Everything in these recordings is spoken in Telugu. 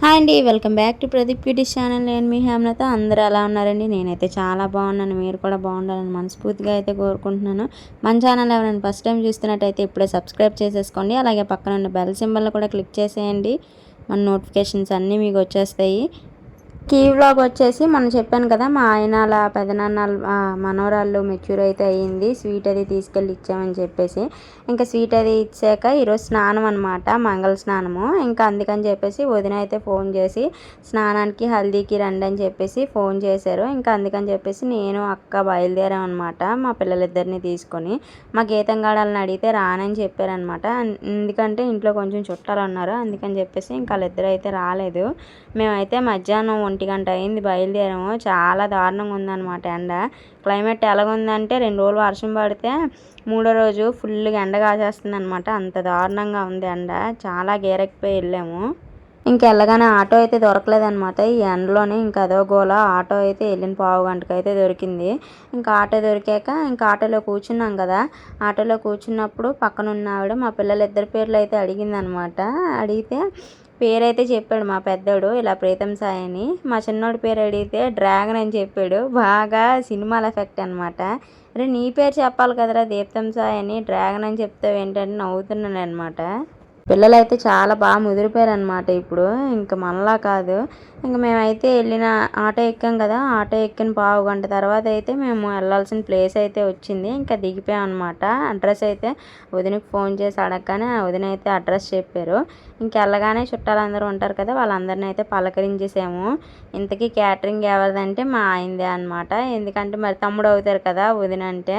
హాయ్ అండి welcome back to Pradeep cuties channel. నేను మీ హేమలత. అందరూ ఎలా ఉన్నారండి? నేనైతే చాలా బాగున్నాను. మీరు కూడా బాగుండాలని మనస్ఫూర్తిగా అయితే కోరుకుంటున్నాను. మన ఛానల్ ఎవరైనా ఫస్ట్ టైం చూస్తున్నట్టయితే ఇప్పుడే సబ్స్క్రైబ్ చేసేసుకోండి. అలాగే పక్కన ఉన్న బెల్ సింబల్ కూడా క్లిక్ చేసేయండి. మన నోటిఫికేషన్స్ అన్నీ మీకు వచ్చేస్తాయి. కీ వ్లాగ్ వచ్చేసి మనం చెప్పాను కదా మా ఆయన అలా పెదనాన్న మనవరాళ్ళు మెచ్యూర్ అయితే అయ్యింది స్వీట్ అది తీసుకెళ్ళి ఇచ్చామని చెప్పేసి. ఇంకా స్వీట్ అది ఇచ్చాక ఈరోజు స్నానం అనమాట మంగళ స్నానము. ఇంకా అందుకని చెప్పేసి వదిన అయితే ఫోన్ చేసి స్నానానికి హల్దీకి రండి అని చెప్పేసి ఫోన్ చేశారు. ఇంకా అందుకని చెప్పేసి నేను అక్క బయలుదేరామన్నమాట మా పిల్లలిద్దరిని తీసుకొని. మా గీతంగాడాలని అడిగితే రానని చెప్పారనమాట ఎందుకంటే ఇంట్లో కొంచెం చుట్టాలు ఉన్నారు అందుకని చెప్పేసి ఇంకా వాళ్ళిద్దరు అయితే రాలేదు. మేమైతే మధ్యాహ్నం ఒంటి గంట అయింది బయలుదేరాము. చాలా దారుణంగా ఉందన్నమాట ఎండ. క్లైమేట్ ఎలాగుందంటే రెండు రోజులు వర్షం పడితే మూడో రోజు ఫుల్గా ఎండ కాసేస్తుంది అనమాట అంత దారుణంగా ఉంది ఎండ. చాలా గేరెక్కిపోయి వెళ్ళాము. ఇంకెళ్ళగానే ఆటో అయితే దొరకలేదనమాట ఈ ఎండలోనే ఇంకా అదో గోల ఆటో అయితే వెళ్ళిన పావు గంటకు అయితే దొరికింది. ఇంకా ఆటో దొరికాక ఇంకా ఆటోలో కూర్చున్నాం కదా. ఆటోలో కూర్చున్నప్పుడు పక్కన ఉన్న ఆవిడ మా పిల్లలు ఇద్దరి పేర్లు అయితే అడిగిందనమాట అడిగితే పేరైతే చెప్పాడు మా పెద్దోడు ఇలా ప్రీతం సాయి అని. మా చిన్నోడి పేరు అడిగితే డ్రాగన్ అని చెప్పాడు. బాగా సినిమాల ఎఫెక్ట్ అనమాట అరే నీ పేరు చెప్పాలి కదరా దీప్తం సాయి అని డ్రాగన్ అని చెప్తావు ఏంటంటే నవ్వుతున్నాను అనమాట పిల్లలు అయితే చాలా బాగా ముదిరిపోయారు అనమాట ఇప్పుడు. ఇంకా మనలా కాదు. ఇంకా మేమైతే వెళ్ళిన ఆటో ఎక్కాం కదా ఆటో ఎక్కిన పావు గంట తర్వాత అయితే మేము వెళ్ళాల్సిన ప్లేస్ అయితే వచ్చింది. ఇంకా దిగిపోయాం అనమాట అడ్రస్ అయితే వదినకి ఫోన్ చేసి అడగగానే వదిన అయితే అడ్రస్ చెప్పారు. ఇంకా వెళ్ళగానే చుట్టాలందరూ ఉంటారు కదా వాళ్ళందరినీ అయితే పలకరించేసాము. ఇంతకీ క్యాటరింగ్ ఎవరిదంటే మా ఆయనదే అనమాట ఎందుకంటే మరి తమ్ముడు అవుతారు కదా వదిన అంటే.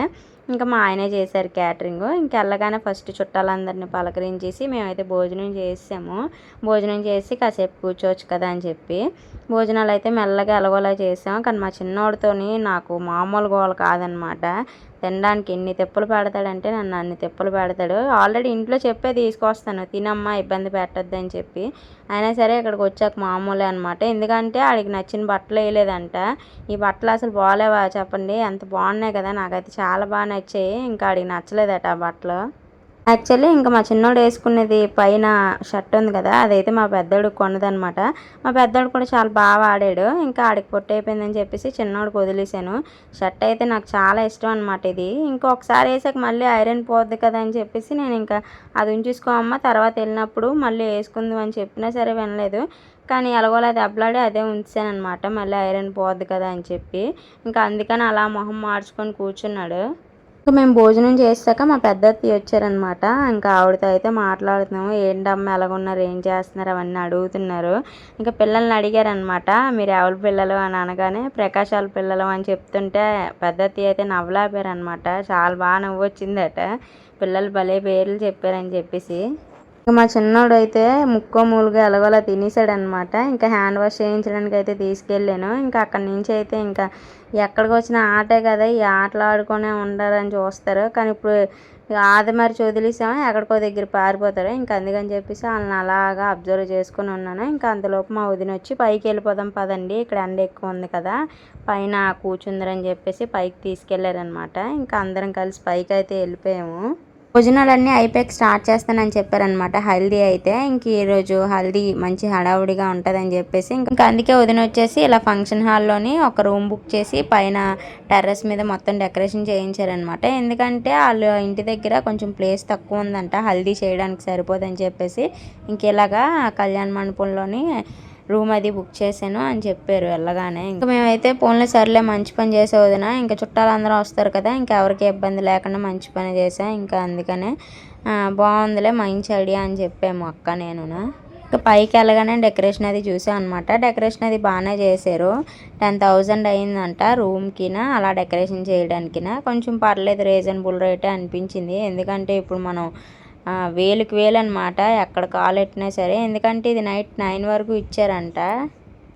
ఇంకా మా ఆయనే చేశారు క్యాటరింగ్. ఇంకా వెళ్ళగానే ఫస్ట్ చుట్టాలందరినీ పలకరించేసి మేమైతే భోజనం చేసాము. భోజనం చేసి కాసేపు కూర్చోవచ్చు కదా అని చెప్పి భోజనాలు అయితే మెల్లగా ఎలగోలా చేసాం. కానీ మా చిన్నోడితోని నాకు మామూలు గోల కాదనమాట. తినడానికి ఎన్ని తిప్పలు పెడతాడంటే నన్ను అన్ని తిప్పలు పెడతాడు. ఆల్రెడీ ఇంట్లో చెప్పే తీసుకొస్తాను తినమ్మా ఇబ్బంది పెట్టద్దు అని చెప్పి. అయినా సరే ఇక్కడికి వచ్చాక మామూలే అనమాట ఎందుకంటే ఆడికి నచ్చిన బట్టలు వేయలేదంట. ఈ బట్టలు అసలు బాగాలేవా చెప్పండి? ఎంత బాగున్నాయి కదా నాకైతే చాలా బాగా నచ్చాయి. ఇంకా ఆడికి నచ్చలేదట ఆ బట్టలు. యాక్చువల్లీ ఇంకా మా చిన్నోడు వేసుకునేది పైన షర్ట్ ఉంది కదా అదైతే మా పెద్దోడు కొన్నదనమాట మా పెద్దోడు కూడా చాలా బాగా ఆడాడు ఇంకా ఆడికి పొట్టు అయిపోయిందని చెప్పేసి చిన్నోడికి వదిలేసాను షర్ట్ అయితే నాకు చాలా ఇష్టం అనమాట ఇది. ఇంకొకసారి వేసాక మళ్ళీ ఐరన్ పోద్ది కదా అని చెప్పేసి నేను ఇంకా అది ఉంచేసుకో తర్వాత వెళ్ళినప్పుడు మళ్ళీ వేసుకుందాం అని చెప్పినా సరే వినలేదు. కానీ ఎలాగోలా దెబ్బలాడి అదే ఉంచాను అనమాట మళ్ళీ ఐరన్ పోద్ది కదా అని చెప్పి. ఇంకా అందుకని అలా మొహం మార్చుకొని కూర్చున్నాడు. ఇంకా మేము భోజనం చేసాక మా పెద్ద అత్తయ్య వచ్చారనమాట ఇంకా ఆవిడతో అయితే మాట్లాడుతున్నాము. ఏంటమ్మ ఎలాగున్నారు? ఏం చేస్తున్నారు? అవన్నీ అడుగుతున్నారు. ఇంకా పిల్లల్ని అడిగారనమాట మీరు ఎవరి పిల్లలు? అని అనగానే ప్రకాశాల పిల్లలు అని చెప్తుంటే పెద్ద అత్తయ్య అయితే నవ్వలేపారనమాట చాలా బాగా నవ్వు వచ్చిందట పిల్లలు భలే పేర్లు చెప్పారని చెప్పేసి. మా చిన్నోడు అయితే ముక్కో మూలుగా ఎలాగోలా తినేసాడనమాట ఇంకా హ్యాండ్ వాష్ చేయించడానికి అయితే తీసుకెళ్ళాను. ఇంకా అక్కడి నుంచి అయితే ఇంకా ఎక్కడికి వచ్చిన ఆటే కదా ఈ ఆటలు ఆడుకునే ఉండాలని చూస్తారు. కానీ ఇప్పుడు ఆది మరి వదిలేసాము ఎక్కడికో దగ్గర పారిపోతారు. ఇంకా అందుకని చెప్పేసి వాళ్ళని అలాగా అబ్జర్వ్ చేసుకుని ఉన్నాను. ఇంకా అంతలోపు మా వదిన వచ్చి పైకి వెళ్ళిపోదాం పదండి ఇక్కడ ఎండ ఎక్కువ ఉంది కదా పైన కూర్చుందరని చెప్పేసి పైకి తీసుకెళ్ళారనమాట ఇంకా అందరం కలిసి పైకి అయితే వెళ్ళిపోయాము. భోజనాలన్నీ అయిపోయాక స్టార్ట్ చేస్తానని చెప్పారనమాట హల్దీ అయితే ఇంక ఈరోజు హల్దీ మంచి హడావుడిగా ఉంటుందని చెప్పేసి ఇంకా అందుకే వదిన వచ్చేసి ఇలా ఫంక్షన్ హాల్లోని ఒక రూమ్ బుక్ చేసి పైన టెర్రస్ మీద మొత్తం డెకరేషన్ చేయించారనమాట ఎందుకంటే వాళ్ళు ఇంటి దగ్గర కొంచెం ప్లేస్ తక్కువ ఉందంట హల్దీ చేయడానికి సరిపోదని చెప్పేసి ఇంక ఇలాగా కళ్యాణ మండపంలోని రూమ్ అది బుక్ చేశాను అని చెప్పారు వెళ్ళగానే. ఇంకా మేమైతే ఫోన్లో సర్లే మంచి పని చేసే వదిన. ఇంకా చుట్టాలు అందరూ వస్తారు కదా ఇంకా ఎవరికి ఇబ్బంది లేకుండా మంచి పని చేసా ఇంకా అందుకనే బాగుందిలే మంచి ఐడియా అని చెప్పాము అక్క నేను ఇంకా పైకి వెళ్ళగానే డెకరేషన్ అది చూసాం అనమాట డెకరేషన్ అది బాగానే చేశారు. టెన్ థౌజండ్ అయిందంట రూమ్కినా అలా డెకరేషన్ చేయడానికినా. కొంచెం పర్లేదు రీజనబుల్ రేటే అనిపించింది. ఎందుకంటే ఇప్పుడు మనం వేలుకి వేలు అనమాట ఎక్కడ కాలు ఎట్టినా సరే. ఎందుకంటే ఇది నైట్ నైన్ వరకు ఇచ్చారంట.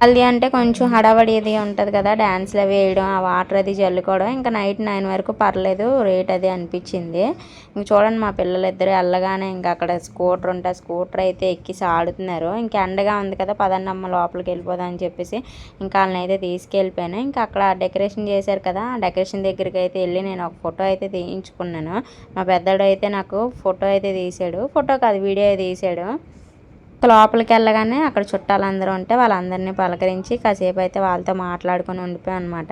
హల్దీ అంటే కొంచెం హడావడి అది ఉంటుంది కదా డ్యాన్స్లు అవి వేయడం ఆ వాటర్ అది చల్లుకోవడం ఇంకా నైట్ నైన్ వరకు పర్లేదు రేట్ అది అనిపించింది. ఇంక చూడండి మా పిల్లలు ఇద్దరు వెళ్ళగానే ఇంకా అక్కడ స్కూటర్ ఉంటే స్కూటర్ అయితే ఎక్కిసి ఆడుతున్నారు. ఇంకా ఎండగా ఉంది కదా పదన్నమ్మ లోపలికి వెళ్ళిపోదాం అని చెప్పేసి ఇంకా వాళ్ళని అయితే తీసుకెళ్ళిపోయాను. ఇంకా అక్కడ డెకరేషన్ చేశారు కదా ఆ డెకరేషన్ దగ్గరికి అయితే వెళ్ళి నేను ఒక ఫోటో అయితే తీయించుకున్నాను. మా పెద్దడు అయితే నాకు ఫోటో అయితే తీసాడు. ఫోటో కాదు వీడియో తీసాడు. లోపలికి వెళ్ళగానే అక్కడ చుట్టాలందరూ ఉంటే వాళ్ళందరినీ పలకరించి కాసేపు అయితే వాళ్ళతో మాట్లాడుకొని ఉండిపోయాం అనమాట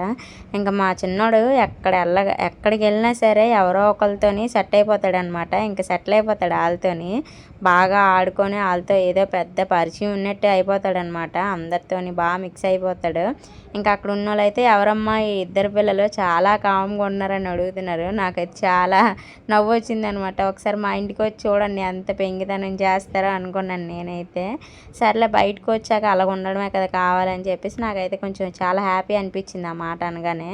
ఇంకా మా చిన్నోడు ఎక్కడ వెళ్ళ ఎక్కడికి వెళ్ళినా సరే ఎవరో ఒకరితోని సెట్ అయిపోతాడు అనమాట ఇంకా సెటిల్ అయిపోతాడు వాళ్ళతోని. బాగా ఆడుకొని వాళ్ళతో ఏదో పెద్ద పరిచయం ఉన్నట్టే అయిపోతాడు అనమాట అందరితోని బాగా మిక్స్ అయిపోతాడు. ఇంకా అక్కడ ఉన్న అయితే ఎవరమ్మా ఈ ఇద్దరు పిల్లలు చాలా కామ్గా ఉన్నారని అడుగుతున్నారు. నాకైతే చాలా నవ్వు వచ్చిందనమాట ఒకసారి మా ఇంటికి వచ్చి చూడండి ఎంత పెంగితనం చేస్తారో అనుకున్నాను నేనైతే సర్లే బయటకు వచ్చాక అలాగ ఉండడమే కదా కావాలని చెప్పేసి నాకైతే కొంచెం చాలా హ్యాపీ అనిపించింది ఆ మాట అనగానే.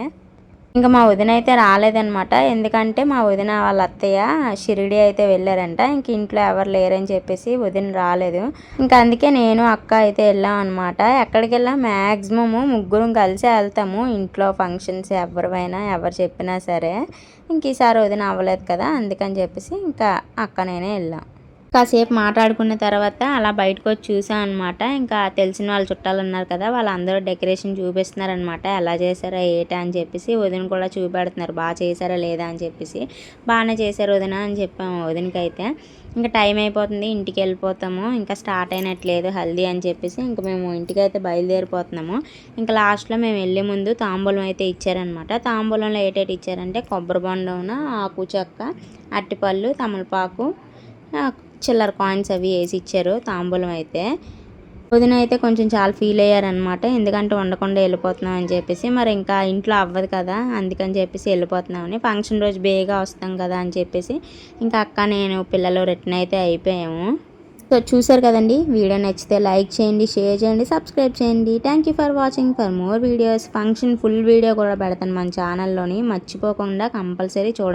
ఇంకా మా వదిన అయితే రాలేదనమాట. ఎందుకంటే మా వదిన వాళ్ళ అత్తయ్య షిరిడి అయితే వెళ్ళారంట. ఇంక ఇంట్లో ఎవరు లేరని చెప్పేసి వదిన రాలేదు. ఇంకా అందుకే నేను అక్క అయితే వెళ్ళాం అనమాట ఎక్కడికి వెళ్ళాం మ్యాక్సిమము ముగ్గురం కలిసి వెళ్తాము. ఇంట్లో ఫంక్షన్స్ ఎవరివైనా ఎవరు చెప్పినా సరే. ఇంక ఈసారి వదిన అవ్వలేదు కదా అందుకని చెప్పేసి ఇంకా అక్క నేనే వెళ్ళాం. కాసేపు మాట్లాడుకున్న తర్వాత అలా బయటకు వచ్చి చూసాం అనమాట ఇంకా తెలిసిన వాళ్ళు చుట్టాలు ఉన్నారు కదా వాళ్ళందరూ డెకరేషన్ చూపిస్తున్నారనమాట ఎలా చేశారా ఏటా అని చెప్పేసి వదిన కూడా చూపెడుతున్నారు. బాగా చేశారా లేదా అని చెప్పేసి. బాగానే చేశారు వదిన అని చెప్పాము వదినకి అయితే ఇంకా టైం అయిపోతుంది ఇంటికి వెళ్ళిపోతాము. ఇంకా స్టార్ట్ అయినట్లేదు హల్దీ అని చెప్పేసి. ఇంకా మేము ఇంటికి అయితే బయలుదేరిపోతున్నాము. ఇంకా లాస్ట్లో మేము వెళ్ళే ముందు తాంబూలం అయితే ఇచ్చారనమాట తాంబూలంలో ఏటేటి ఇచ్చారంటే కొబ్బరి బొండవున ఆకు చెక్క అట్టిపళ్ళు తమలపాకు చిల్లర కాయిన్స్ అవి వేసి ఇచ్చారు తాంబూలం అయితే. వదిన అయితే కొంచెం చాలా ఫీల్ అయ్యారనమాట ఎందుకంటే వండకుండా వెళ్ళిపోతున్నాం అని చెప్పేసి మరి ఇంకా ఇంట్లో అవ్వదు కదా అందుకని చెప్పేసి వెళ్ళిపోతున్నామని. ఫంక్షన్ రోజు బేగా వస్తాం కదా అని చెప్పేసి ఇంకా అక్క నేను పిల్లలు రిటర్న్ అయితే అయిపోయాము. సో చూసారు కదండి వీడియో నచ్చితే లైక్ చేయండి షేర్ చేయండి సబ్స్క్రైబ్ చేయండి. Thank you for watching for more videos function full video కూడా పెడతాను మన ఛానల్లోని మర్చిపోకుండా కంపల్సరీ చూడండి.